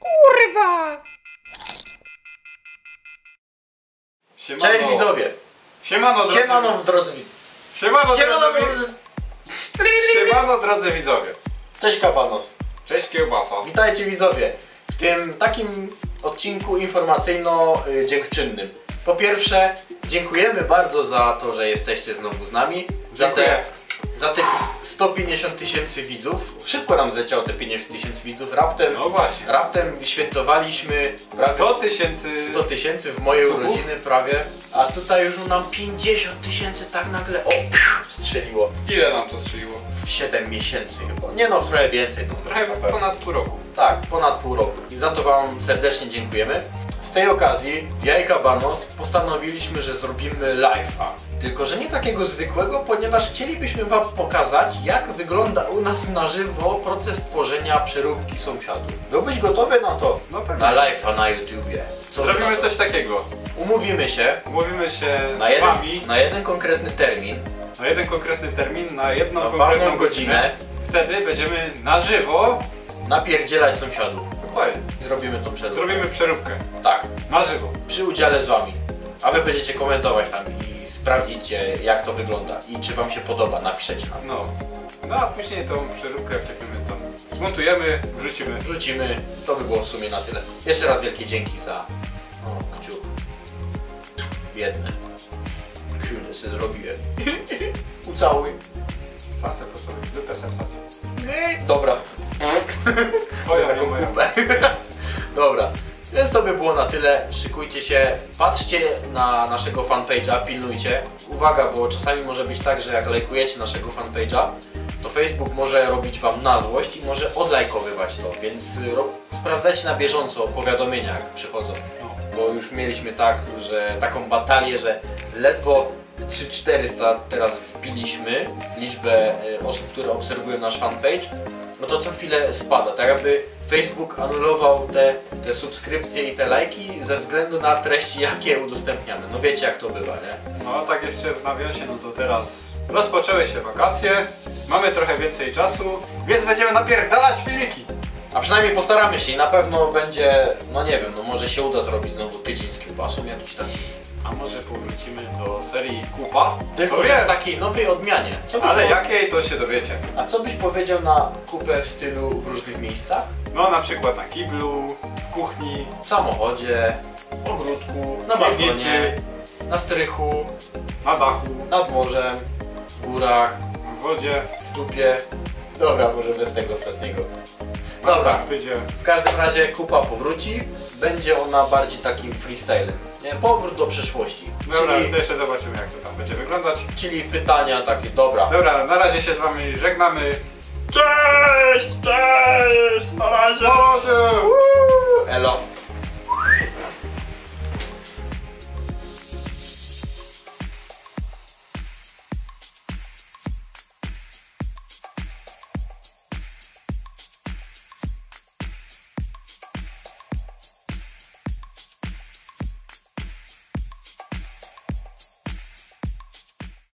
Kurwa! Siemano. Cześć widzowie! Siemano drodzy, Siemano drodzy widzowie! Siemano, Siemano drodzy, drodzy! Siemano drodzy widzowie. Cześć Kabanos! Cześć kiełbasa. Witajcie widzowie w tym takim odcinku informacyjno-dziękczynnym. Po pierwsze, dziękujemy bardzo za to, że jesteście znowu z nami. Za, te, Dziękuję. za tych 150 tysięcy widzów. Szybko nam zleciało te 50 tysięcy widzów. Raptem, No właśnie. raptem świętowaliśmy prawie 100 tysięcy 100 tysięcy w moje Subów? urodziny prawie. A tutaj już nam 50 tysięcy tak nagle o, strzeliło. Ile nam to strzeliło? W 7 miesięcy chyba. Nie no, w trochę więcej. No, Trochę ponad pół roku. Tak, ponad pół roku. I za to Wam serdecznie dziękujemy. Z tej okazji, ja i Kabanos postanowiliśmy, że zrobimy live'a. Tylko, że nie takiego zwykłego, ponieważ chcielibyśmy Wam pokazać, jak wygląda u nas na żywo proces tworzenia przeróbki sąsiadów. Byłbyś gotowy na to? No pewnie. Na live'a na YouTubie. Co Zrobimy coś takiego. Umówimy się Umówimy się na z jeden, wami na jeden konkretny termin, na jeden konkretny termin, na jedną na konkretną ważną godzinę, Wtedy będziemy na żywo. napierdzielać sąsiadów. Dokładnie. Zrobimy tą przeróbkę. Zrobimy przeróbkę. Tak. Na żywo. przy udziale z Wami. A Wy będziecie komentować tam i sprawdzicie jak to wygląda i czy Wam się podoba, napiszecie nam. No. No a później tą przeróbkę wciągniemy tam. Zmontujemy, wrzucimy. Wrzucimy, to by było w sumie na tyle. Jeszcze raz wielkie dzięki za o, kciuk. Biedny. Krzywdę sobie zrobiłem. Ucałuj. Sasę po sobie. Dupę wsadź. Dobra, taką nie kupę. Tyle. Szykujcie się, patrzcie na naszego fanpage'a, pilnujcie. Uwaga, bo czasami może być tak, że jak lajkujecie naszego fanpage'a, to Facebook może robić Wam na złość i może odlajkowywać to, więc y, sprawdzajcie na bieżąco powiadomienia, jak przychodzą. No. Bo już mieliśmy tak, że taką batalię, że ledwo 3400 teraz wbiliśmy liczbę y, osób, które obserwują nasz fanpage, no to co chwilę spada, tak jakby Facebook anulował te, te subskrypcje i te lajki ze względu na treści, jakie udostępniamy. No wiecie jak to bywa, nie? No tak jeszcze w nawiasie, no to teraz rozpoczęły się wakacje, mamy trochę więcej czasu, więc będziemy napierdalać filmiki. A przynajmniej postaramy się i na pewno będzie, no nie wiem, no może się uda zrobić znowu tydzień z kiełbasą jakiś taki. A może powrócimy do serii Kupa? Tylko, wiem, w takiej nowej odmianie. Co byś ale po- jakiej to się dowiecie. A co byś powiedział na kupę w stylu w różnych miejscach? No na przykład na kiblu, w kuchni, W samochodzie, w ogródku, na w balkonie, piwnicy, na strychu, na dachu, nad morzem, w górach, w wodzie, w dupie. Dobra, może bez tego ostatniego. Dobra, Antarktydzie. w każdym razie kupa powróci. Będzie ona bardziej takim freestylem. Nie? Powrót do przeszłości. Dobra, Czyli, to jeszcze zobaczymy jak to tam będzie wyglądać. czyli pytania takie, dobra. Dobra, na razie się z wami żegnamy. Cześć, cześć, na razie. Na razie! Elo.